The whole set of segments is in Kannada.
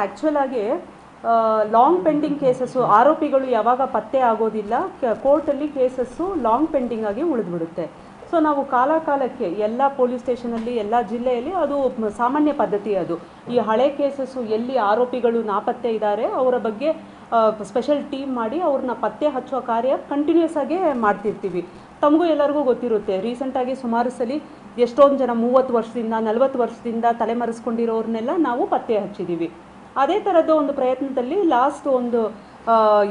ಆ್ಯಕ್ಚುಲ್ ಆಗಿ ಲಾಂಗ್ ಪೆಂಡಿಂಗ್ ಕೇಸಸ್ಸು ಆರೋಪಿಗಳು ಯಾವಾಗ ಪತ್ತೆ ಆಗೋದಿಲ್ಲ ಕೋರ್ಟಲ್ಲಿ ಕೇಸಸ್ಸು ಲಾಂಗ್ ಪೆಂಡಿಂಗ್ ಆಗಿ ಉಳಿದ್ಬಿಡುತ್ತೆ. ಸೊ ನಾವು ಕಾಲ ಕಾಲಕ್ಕೆ ಎಲ್ಲ ಪೊಲೀಸ್ ಸ್ಟೇಷನಲ್ಲಿ ಎಲ್ಲ ಜಿಲ್ಲೆಯಲ್ಲಿ ಅದು ಸಾಮಾನ್ಯ ಪದ್ಧತಿ ಅದು. ಈ ಹಳೆ ಕೇಸಸ್ಸು ಎಲ್ಲಿ ಆರೋಪಿಗಳು ನಾಪತ್ತೆ ಇದ್ದಾರೆ ಅವರ ಬಗ್ಗೆ ಸ್ಪೆಷಲ್ ಟೀಮ್ ಮಾಡಿ ಅವ್ರನ್ನ ಪತ್ತೆ ಹಚ್ಚುವ ಕಾರ್ಯ ಕಂಟಿನ್ಯೂಸ್ ಆಗಿ ಮಾಡ್ತಿರ್ತೀವಿ. ತಮಗೂ ಎಲ್ಲರಿಗೂ ಗೊತ್ತಿರುತ್ತೆ ರೀಸೆಂಟಾಗಿ ಸುಮಾರು ಸಲ ಎಷ್ಟೊಂದು ಜನ ಮೂವತ್ತು ವರ್ಷದಿಂದ, ನಲವತ್ತು ವರ್ಷದಿಂದ ತಲೆಮರೆಸ್ಕೊಂಡಿರೋರ್ನೆಲ್ಲ ನಾವು ಪತ್ತೆ ಹಚ್ಚಿದ್ದೀವಿ ಅದೇ ಥರದ ಒಂದು ಪ್ರಯತ್ನದಲ್ಲಿ ಲಾಸ್ಟ್ ಒಂದು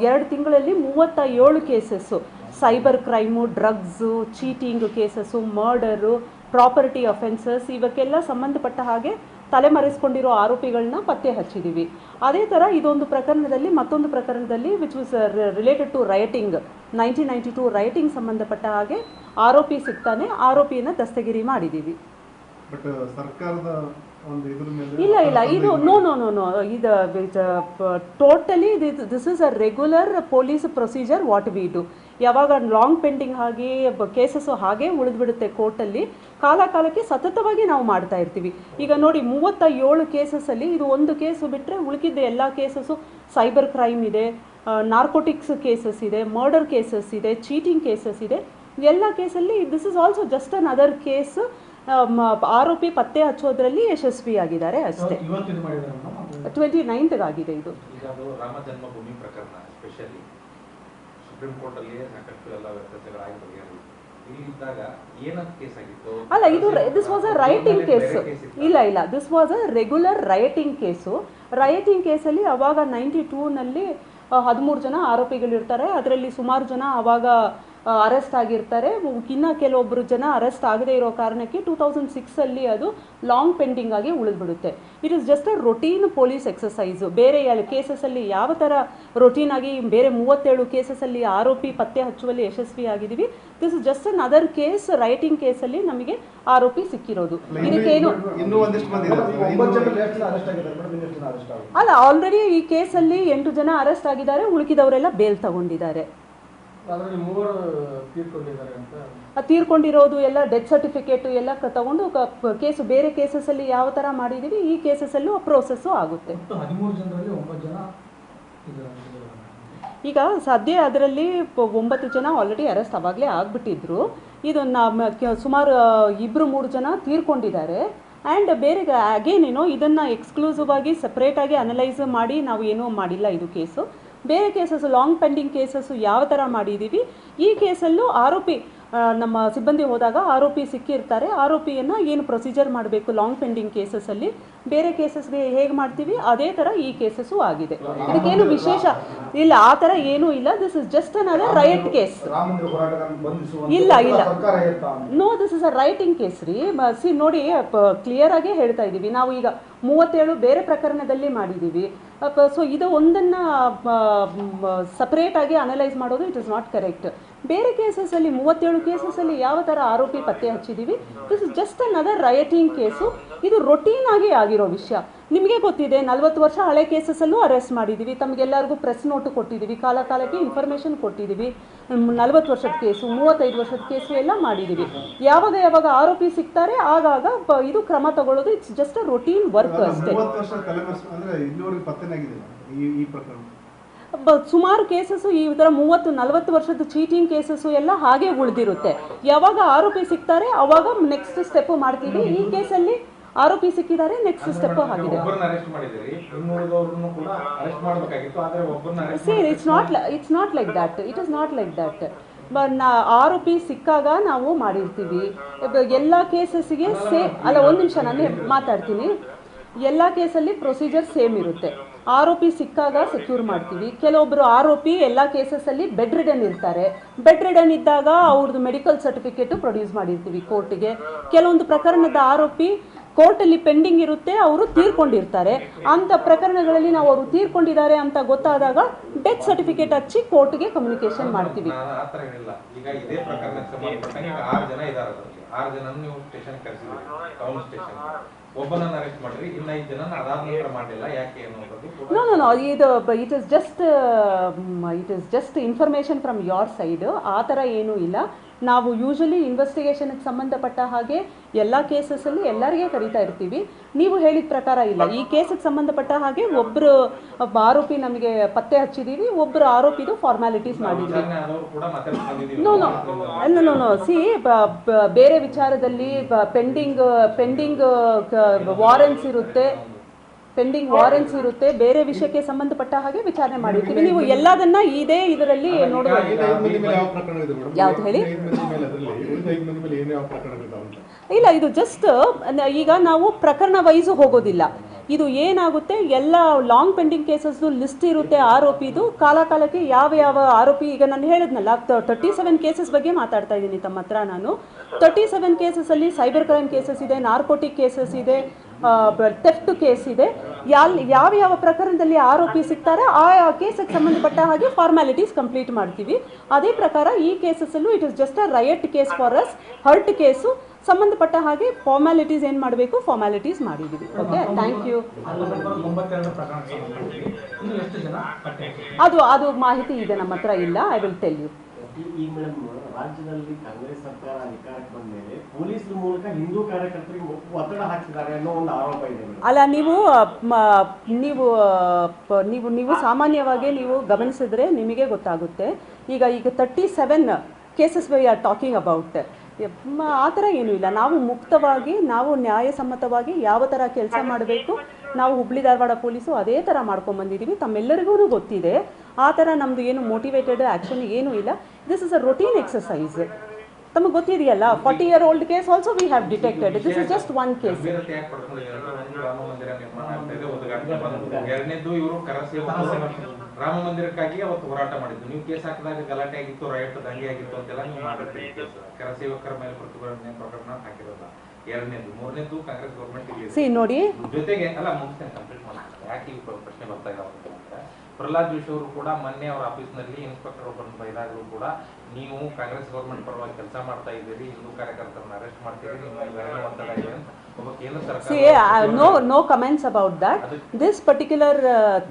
ಎರಡು ತಿಂಗಳಲ್ಲಿ ಮೂವತ್ತ ಏಳು cases cyber crime drugs cheating cases murder property offences ಇವಕ್ಕೆಲ್ಲ ಸಂಬಂಧಪಟ್ಟ ಹಾಗೆ ತಲೆಮರೆಸ್ಕೊಂಡಿರೋ ಆರೋಪಿಗಳನ್ನ ಪತ್ತೆ ಹಚ್ಚಿದ್ದೀವಿ ಅದೇ ಥರ ಇದೊಂದು ಪ್ರಕರಣದಲ್ಲಿ, ಮತ್ತೊಂದು ಪ್ರಕರಣದಲ್ಲಿ which was related to rioting nineteen ninety two rioting ಸಂಬಂಧಪಟ್ಟ ಹಾಗೆ ಆರೋಪಿ ಸಿಗ್ತಾನೆ, ಆರೋಪಿಯನ್ನು ದಸ್ತಗಿರಿ ಮಾಡಿದ್ದೀವಿ ಬಟ್ ಸರ್ಕಾರದ ಇದ್ರ ಮೇಲೆ ಇಲ್ಲ ಇಲ್ಲ. ಇದು ನೋ ನೋ ನೋ ನೋ ಇದು totally this is a regular police procedure what we do ಯಾವಾಗ ಲಾಂಗ್ ಪೆಂಡಿಂಗ್ ಆಗಿ ಕೇಸಸ್ಸು ಹಾಗೆ ಉಳಿದ್ಬಿಡುತ್ತೆ ಕೋರ್ಟಲ್ಲಿ ಕಾಲ ಕಾಲಕ್ಕೆ ಸತತವಾಗಿ ನಾವು ಮಾಡ್ತಾ ಇರ್ತೀವಿ. ಈಗ ನೋಡಿ ಮೂವತ್ತ ಏಳು ಕೇಸಸ್ಸಲ್ಲಿ ಇದು ಒಂದು ಕೇಸು ಬಿಟ್ಟರೆ ಉಳಿಕಿದ್ದ ಎಲ್ಲ ಕೇಸಸ್ಸು ಸೈಬರ್ ಕ್ರೈಮ್ ಇದೆ ನಾರ್ಕೋಟಿಕ್ಸ್ ಕೇಸಸ್ ಇದೆ ಮರ್ಡರ್ ಕೇಸಸ್ ಇದೆ ಚೀಟಿಂಗ್ ಕೇಸಸ್ ಇದೆ. ಎಲ್ಲ ಕೇಸಲ್ಲಿ this is also just another case ಆರೋಪಿ ಪತ್ತೆ ಹಚ್ಚೋದ್ರಲ್ಲಿ ಯಶಸ್ವಿಯಾಗಿದ್ದಾರೆ ಅಷ್ಟೇ. ಟ್ವೆಂಟಿ ನೈನ್ತ್ಗಾಗಿದೆ ಇದು. ರಾಮ ಜನ್ಮಭೂಮಿ ಪ್ರಕರಣ ಸ್ಪೆಷಲಿ ಸುಪ್ರೀಂ ಕೋರ್ಟ್ ಅಲ್ಲಿ ಸಾಕಷ್ಟು ಎಲ್ಲ ವ್ಯತ್ಯಾಸಗಳಾಗಿ ಬಗೆಹರಿತು ಇಲ್ಲಿ ಇದ್ದಾಗ ಏನಂತ ಕೇಸ್ ಆಗಿತ್ತು? ಅಲ್ಲ ಇದು this was a rioting case ಇಲ್ಲ ಇಲ್ಲ. This was a regular rioting case rioting ಕೇಸಲ್ಲಿ ಅವಾಗ ನೈಂಟಿ ಟೂನಲ್ಲಿ ಹದಿಮೂರು ಜನ ಆರೋಪಿಗಳಿರ್ತಾರೆ. ಅದರಲ್ಲಿ ಸುಮಾರು ಜನ ಅವಾಗ ಅರೆಸ್ಟ್ ಆಗಿರ್ತಾರೆ. ಇನ್ನು ಕೆಲವೊಬ್ಬರು ಜನ ಅರೆಸ್ಟ್ ಆಗದೇ ಇರೋ ಕಾರಣಕ್ಕೆ ಟೂ ತೌಸಂಡ್ ಸಿಕ್ಸಲ್ಲಿ ಅದು ಲಾಂಗ್ ಪೆಂಡಿಂಗ್ ಆಗಿ ಉಳಿದ್ಬಿಡುತ್ತೆ. It is just a routine police exercise ಬೇರೆ ಕೇಸಸಲ್ಲಿ ಯಾವ ಥರ ರೊಟೀನ್ ಆಗಿ ಬೇರೆ ಮೂವತ್ತೇಳು ಕೇಸಸಲ್ಲಿ ಆರೋಪಿ ಪತ್ತೆ ಹಚ್ಚುವಲ್ಲಿ ಯಶಸ್ವಿಯಾಗಿದ್ದೀವಿ this is just another case rioting ಕೇಸಲ್ಲಿ ನಮಗೆ ಆರೋಪಿ ಸಿಕ್ಕಿರೋದು. ಇದಕ್ಕೇನು ಇನ್ನೂ ಒಂದಿಷ್ಟು ಮಂದಿ ಇದ್ದಾರೆ. ಒಂಬತ್ತು ಜನ ಎಷ್ಟು ಜನ ಅರೆಸ್ಟ್ ಆಗಿದ್ದಾರೆ. ಮೇಡಮ್ ಇನ್ನೆಷ್ಟು ಜನ ಅರೆಸ್ಟ್ ಆಗಿದೆ? ಅಲ್ಲ ಆಲ್ರೆಡಿ ಈ ಕೇಸಲ್ಲಿ ಎಂಟು ಜನ ಅರೆಸ್ಟ್ ಆಗಿದ್ದಾರೆ. ಉಳುಕಿದವರೆಲ್ಲ ಬೇಲ್ ತಗೊಂಡಿದ್ದಾರೆ. ಅದರಲ್ಲಿ ಮೂವರು ತೀರ್ಕೊಂಡಿದ್ದಾರೆ ಅಂತ. ಆ ತೀರ್ಕೊಂಡಿರೋದು ಎಲ್ಲ ಡೆತ್ ಸರ್ಟಿಫಿಕೇಟ್ ಎಲ್ಲ ತಗೊಂಡು ಕೇಸು ಬೇರೆ ಕೇಸಸಲ್ಲಿ ಯಾವ ಥರ ಮಾಡಿದ್ದೀವಿ ಈ ಕೇಸಸಲ್ಲೂ ಪ್ರೋಸೆಸ್ಸು ಆಗುತ್ತೆ. ಒಟ್ಟು ಹದಿಮೂರು ಜನರಲ್ಲಿ ಒಂಬತ್ತು ಜನ ಈಗ ಸದ್ಯ ಅದರಲ್ಲಿ ಒಂಬತ್ತು ಜನ ಆಲ್ರೆಡಿ ಅರೆಸ್ಟ್ ಅವಾಗಲೇ ಆಗಿಬಿಟ್ಟಿದ್ರು. ಇದು ನಮ್ಮ ಸುಮಾರು ಇಬ್ಬರು ಮೂರು ಜನ ತೀರ್ಕೊಂಡಿದ್ದಾರೆ. ಆ್ಯಂಡ್ ಬೇರೆ ಅಗೇನ್ ಏನೋ ಇದನ್ನು ಎಕ್ಸ್ಕ್ಲೂಸಿವ್ ಆಗಿ ಸಪ್ರೇಟಾಗಿ ಅನಲೈಸ್ ಮಾಡಿ ನಾವು ಏನೂ ಮಾಡಿಲ್ಲ ಇದು ಕೇಸು ಬೇರೆ ಕೇಸಸ್ ಲಾಂಗ್ ಪೆಂಡಿಂಗ್ ಕೇಸಸ್ಸು ಯಾವ ಥರ ಮಾಡಿದ್ದೀವಿ ಈ ಕೇಸಲ್ಲೂ ಆರೋಪಿ ನಮ್ಮ ಸಿಬ್ಬಂದಿ ಹೋದಾಗ ಆರೋಪಿ ಸಿಕ್ಕಿರ್ತಾರೆ. ಆರೋಪಿಯನ್ನು ಏನು ಪ್ರೊಸೀಜರ್ ಮಾಡಬೇಕು ಲಾಂಗ್ ಪೆಂಡಿಂಗ್ ಕೇಸಸಲ್ಲಿ ಬೇರೆ ಕೇಸಸ್ಗೆ ಹೇಗೆ ಮಾಡ್ತೀವಿ? ಅದೇ ಥರ ಈ ಕೇಸಸ್ಸು ಆಗಿದೆ. ಇದಕ್ಕೇನು ವಿಶೇಷ ಇಲ್ಲ ಆ ಥರ ಏನೂ ಇಲ್ಲ. This is just another riot case ಇಲ್ಲ, ಇಲ್ಲ. No this is a rioting case ರೀ. ಸಿ ನೋಡಿ ಕ್ಲಿಯರ್ ಆಗೇ ಹೇಳ್ತಾ ಇದ್ದೀವಿ ನಾವು ಈಗ ಮೂವತ್ತೇಳು ಬೇರೆ ಪ್ರಕರಣದಲ್ಲಿ ಮಾಡಿದ್ದೀವಿ ಸೊ ಇದು ಒಂದನ್ನು ಸಪ್ರೇಟಾಗಿ ಅನಲೈಸ್ ಮಾಡೋದು ಇಟ್ ಇಸ್ ನಾಟ್ ಕರೆಕ್ಟ್ ಬೇರೆ ಕೇಸಸಲ್ಲಿ ಮೂವತ್ತೇಳು ಕೇಸಸಲ್ಲಿ ಯಾವ ಥರ ಆರೋಪಿ ಪತ್ತೆ ಹಚ್ಚಿದ್ದೀವಿ this is just another rioting case ಇದು ರೊಟೀನ್ ಆಗಿ ಆಗಿರೋ ವಿಷಯ. ನಿಮಗೆ ಗೊತ್ತಿದೆ ನಲ್ವತ್ತು ವರ್ಷ ಹಳೆ ಕೇಸಸಲ್ಲೂ ಅರೆಸ್ಟ್ ಮಾಡಿದ್ದೀವಿ ತಮಗೆಲ್ಲರಿಗೂ ಪ್ರೆಸ್ ನೋಟು ಕೊಟ್ಟಿದ್ದೀವಿ ಕಾಲ ಕಾಲಕ್ಕೆ ಇನ್ಫಾರ್ಮೇಷನ್ ಕೊಟ್ಟಿದ್ದೀವಿ ನಲ್ವತ್ತು ವರ್ಷದ ಕೇಸು ಮೂವತ್ತೈದು ವರ್ಷದ ಕೇಸು ಎಲ್ಲ ಮಾಡಿದ್ದೀವಿ ಯಾವಾಗ ಯಾವಾಗ ಆರೋಪಿ ಸಿಗ್ತಾರೆ ಆಗಾಗ ಇದು ಕ್ರಮ ತಗೊಳ್ಳೋದು. It's just a routine work ಅಷ್ಟೇ. ಬ- ಸುಮಾರು ಕೇಸಸ್ಸು ಈ ಥರ ಮೂವತ್ತು ನಲವತ್ತು ವರ್ಷದ ಚೀಟಿಂಗ್ ಕೇಸಸ್ಸು ಎಲ್ಲ ಹಾಗೆ ಉಳಿದಿರುತ್ತೆ. ಯಾವಾಗ ಆರೋಪಿ ಸಿಗ್ತಾರೆ ಅವಾಗ ನೆಕ್ಸ್ಟ್ ಸ್ಟೆಪ್ ಮಾಡ್ತೀವಿ. ಈ ಕೇಸಲ್ಲಿ ಆರೋಪಿ ಸಿಕ್ಕಿದ್ದಾರೆ ನೆಕ್ಸ್ಟ್ ಸ್ಟೆಪ್ ಆಗಿದೆ. Sir it's not it's not like that it is not like that ನಾ ಆರೋಪಿ ಸಿಕ್ಕಾಗ ನಾವು ಮಾಡಿರ್ತೀವಿ. ಎಲ್ಲ ಕೇಸಸ್ಗೆ ಸೇಮ್ ಅಲ್ಲ ಒಂದು ನಿಮಿಷ ನಾನು ಮಾತಾಡ್ತೀನಿ. ಎಲ್ಲ ಕೇಸಲ್ಲಿ ಪ್ರೊಸೀಜರ್ ಸೇಮ್ ಇರುತ್ತೆ. ಆರೋಪಿ ಸಿಕ್ಕಾಗ ಸೆಕ್ಯೂರ್ ಮಾಡ್ತೀವಿ. ಕೆಲವೊಬ್ಬರು ಆರೋಪಿ ಎಲ್ಲ ಕೇಸಸ್ಸಲ್ಲಿ ಬೆಡ್ ರಿಡನ್ ಇರ್ತಾರೆ. ಬೆಡ್ ರಿಡನ್ ಇದ್ದಾಗ ಅವ್ರದ್ದು ಮೆಡಿಕಲ್ ಸರ್ಟಿಫಿಕೇಟು ಪ್ರೊಡ್ಯೂಸ್ ಮಾಡಿರ್ತೀವಿ ಕೋರ್ಟಿಗೆ ಕೆಲವೊಂದು ಪ್ರಕರಣದ ಆರೋಪಿ ಕೋರ್ಟಲ್ಲಿ ಪೆಂಡಿಂಗ್ ಇರುತ್ತೆ ಅವರು ತೀರ್ಕೊಂಡಿರ್ತಾರೆ. ಅಂಥ ಪ್ರಕರಣಗಳಲ್ಲಿ ನಾವು ಅವರು ತೀರ್ಕೊಂಡಿದ್ದಾರೆ ಅಂತ ಗೊತ್ತಾದಾಗ ಡೆತ್ ಸರ್ಟಿಫಿಕೇಟ್ ಹಚ್ಚಿ ಕೋರ್ಟ್ಗೆ ಕಮ್ಯುನಿಕೇಶನ್ ಮಾಡ್ತೀವಿ. ನೋ ನೋ ನೋ ಇದು it is just it is just information from your side ಆ ಥರ ಏನೂ ಇಲ್ಲ. ನಾವು ಯೂಶಲಿ ಇನ್ವೆಸ್ಟಿಗೇಷನ್ಗೆ ಸಂಬಂಧಪಟ್ಟ ಹಾಗೆ ಎಲ್ಲ ಕೇಸಸ್ಸಲ್ಲಿ ಎಲ್ಲರಿಗೆ ಕರಿತಾ ಇರ್ತೀವಿ. ನೀವು ಹೇಳಿದ ಪ್ರಕಾರ ಇಲ್ಲ. ಈ ಕೇಸಿಗೆ ಸಂಬಂಧಪಟ್ಟ ಹಾಗೆ ಒಬ್ಬರು ಆರೋಪಿ ನಮಗೆ ಪತ್ತೆ ಹಚ್ಚಿದ್ದೀವಿ ಒಬ್ಬರು ಆರೋಪಿದು ಫಾರ್ಮ್ಯಾಲಿಟೀಸ್ ಮಾಡಿದ್ವಿ. No no no no see ಬೇರೆ ವಿಚಾರದಲ್ಲಿ ಪೆಂಡಿಂಗ್ ಪೆಂಡಿಂಗ್ ವಾರೆಂಟ್ಸ್ ಇರುತ್ತೆ. ಪೆಂಡಿಂಗ್ ವಾರೆಂಟ್ಸ್ ಇರುತ್ತೆ ಬೇರೆ ವಿಷಯಕ್ಕೆ ಸಂಬಂಧಪಟ್ಟ ಹಾಗೆ ವಿಚಾರಣೆ ಮಾಡಿರ್ತೀವಿ. ನೀವು ಎಲ್ಲದನ್ನ ಇದೇ ಇದರಲ್ಲಿ ನೋಡಬಹುದು ಯಾವ್ದು ಹೇಳಿ? ಇಲ್ಲ ಇದು ಜಸ್ಟ್ ಈಗ ನಾವು ಪ್ರಕರಣ ವೈಸು ಹೋಗೋದಿಲ್ಲ. ಇದು ಏನಾಗುತ್ತೆ ಎಲ್ಲ ಲಾಂಗ್ ಪೆಂಡಿಂಗ್ ಕೇಸಸ್ದು ಲಿಸ್ಟ್ ಇರುತ್ತೆ ಆರೋಪಿದು. ಕಾಲ ಕಾಲಕ್ಕೆ ಯಾವ ಯಾವ ಆರೋಪಿ ಈಗ ನಾನು ಹೇಳಿದ್ನಲ್ಲ ತರ್ಟಿ ಸೆವೆನ್ ಕೇಸಸ್ ಬಗ್ಗೆ ಮಾತಾಡ್ತಾ ಇದ್ದೀನಿ ತಮ್ಮ ಹತ್ರ ನಾನು. ತರ್ಟಿ ಸೆವೆನ್ ಕೇಸಸಲ್ಲಿ ಸೈಬರ್ ಕ್ರೈಮ್ ಕೇಸಸ್ ಇದೆ ನಾರ್ಕೋಟಿಕ್ ಕೇಸಸ್ ಇದೆ ಥೆಫ್ಟ್ ಕೇಸ್ ಇದೆ. ಯಾಲ್ ಯಾವ ಯಾವ ಪ್ರಕರಣದಲ್ಲಿ ಆರೋಪಿ ಸಿಗ್ತಾರೆ ಆ ಕೇಸಿಗೆ ಸಂಬಂಧಪಟ್ಟ ಹಾಗೆ ಫಾರ್ಮ್ಯಾಲಿಟೀಸ್ ಕಂಪ್ಲೀಟ್ ಮಾಡ್ತೀವಿ. ಅದೇ ಪ್ರಕಾರ ಈ ಕೇಸಸ್ಸಲ್ಲೂ it is just a riot case for us hurt case ಸಂಬಂಧಪಟ್ಟ ಹಾಗೆ ಫಾರ್ಮ್ಯಾಲಿಟೀಸ್ ಏನು ಮಾಡಬೇಕು ಫಾರ್ಮ್ಯಾಲಿಟೀಸ್ ಮಾಡಿದ್ದೀವಿ ಓಕೆ ಥ್ಯಾಂಕ್ ಯು? ಅದು ಅದು ಮಾಹಿತಿ ಇದೆ ನಮ್ಮ ಹತ್ರ ಇಲ್ಲ. ಐ ವಿಲ್ ಟೆಲ್ ಯು ರಾಜ್ಯದಲ್ಲಿ ಕಾಂಗ್ರೆಸ್ ಸರ್ಕಾರ ಅಧಿಕಾರಕ್ಕೆ ಬಂದ ಮೇಲೆ ಪೊಲೀಸ್ ಮೂಲಕ ಹಿಂದೂ ಕಾರ್ಯಕರ್ತರಿಗೆ ಒತ್ತಡ ಹಾಕಿದ್ದಾರೆ ಅನ್ನೋ ಒಂದು ಆರೋಪ ಇದೆ ಅಲ್ಲ, ನೀವು ನೀವು ನೀವು ನೀವು ಸಾಮಾನ್ಯವಾಗಿ ನೀವು ಗಮನಿಸಿದ್ರೆ ನಿಮಗೆ ಗೊತ್ತಾಗುತ್ತೆ. ಈಗ ಈಗ thirty seven cases we are talking about ಆ ಥರ ಏನೂ ಇಲ್ಲ. ನಾವು ಮುಕ್ತವಾಗಿ, ನಾವು ನ್ಯಾಯಸಮ್ಮತವಾಗಿ ಯಾವ ಥರ ಕೆಲಸ ಮಾಡಬೇಕು? ನಾವು ಹುಬ್ಳಿ ಧಾರವಾಡ ಪೊಲೀಸು ಅದೇ ಥರ ಮಾಡ್ಕೊಂಬಂದಿದ್ದೀವಿ ತಮ್ಮೆಲ್ಲರಿಗೂ ಗೊತ್ತಿದೆ. ಆ ಥರ ನಮ್ಮದು ಏನು ಮೋಟಿವೇಟೆಡ್ ಆ್ಯಕ್ಷನ್ ಏನೂ ಇಲ್ಲ. This is a routine exercise ತಮಗೆ ಗೊತ್ತಿದೆಯಲ್ಲ forty year old case also we have detected this is just one case Rama ಮಂದಿರಕ್ಕಾಗಿ ಅವತ್ತು ಹೋರಾಟ ಮಾಡಿದ್ದು. ನೀವು ಕೇಸ್ ಹಾಕಿದಾಗ ಗಲಾಟೆ ಆಗಿತ್ತು ರೈಟ್ ದಂಗೆ ಆಗಿತ್ತು ಅಂತೆಲ್ಲ ನೀವು ಮಾಡಿರ್ತೀವಿ ಕರಸೇವಕರ ಮೇಲೆ ಪ್ರತಿಭಟನೆ ಪ್ರಕರಣ ಹಾಕಿರೋಲ್ಲ ಎರಡನೇದು ಮೂರನೇದು ಕಾಂಗ್ರೆಸ್ ಗೌರ್ಮೆಂಟ್ ಸಿ ನೋಡಿ. ಜೊತೆಗೆ ಅಲ್ಲ ಮುಗಿಸ್ತೇನೆ ಕಂಪ್ಲೀಟ್ ಮಾಡ್ತಾರೆ ಯಾಕೆ ಈ ಪ್ರ- ಪ್ರಶ್ನೆ ಬರ್ತಾ ಇದಾವೆ ಅಂತಂದ್ರೆ ಪ್ರಹ್ಲಾದ್ ಜೋಶಿ ಅವರು ಕೂಡ ಮೊನ್ನೆ ಅವರ ಆಫೀಸ್ನಲ್ಲಿ ಇನ್ಸ್ಪೆಕ್ಟರ್ ಒಬ್ಬರನ್ನು ಬೈದಾಗಲೂ ಕೂಡ ನೀವು ಕಾಂಗ್ರೆಸ್ ಗೌರ್ಮೆಂಟ್ ಪರವಾಗಿ ಕೆಲಸ ಮಾಡ್ತಾ ಇದ್ದೀರಿ ಹಿಂದೂ ಕಾರ್ಯಕರ್ತರನ್ನ ಅರೆಸ್ಟ್ ಮಾಡ್ತೀರಿ no no comments about that this particular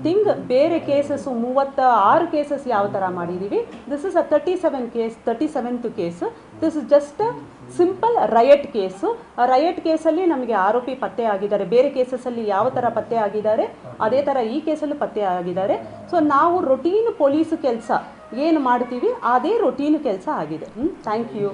thing ಬೇರೆ ಕೇಸಸ್ ಮೂವತ್ತ ಆರು ಕೇಸಸ್ ಯಾವ ಥರ ಮಾಡಿದ್ದೀವಿ? This is a thirty seven case thirty seventh case this is just simple riot case riot ಕೇಸಲ್ಲಿ ನಮಗೆ ಆರೋಪಿ ಪತ್ತೆ ಆಗಿದ್ದಾರೆ. ಬೇರೆ ಕೇಸಸ್ಸಲ್ಲಿ ಯಾವ ಥರ ಪತ್ತೆ ಆಗಿದ್ದಾರೆ, ಅದೇ ಥರ ಈ ಕೇಸಲ್ಲೂ ಪತ್ತೆ ಆಗಿದ್ದಾರೆ. ಸೊ ನಾವು ರೊಟೀನ್ ಪೊಲೀಸ್ ಕೆಲಸ ಏನು ಮಾಡ್ತೀವಿ, ಅದೇ ರೊಟೀನ್ ಕೆಲಸ ಆಗಿದೆ. Thank you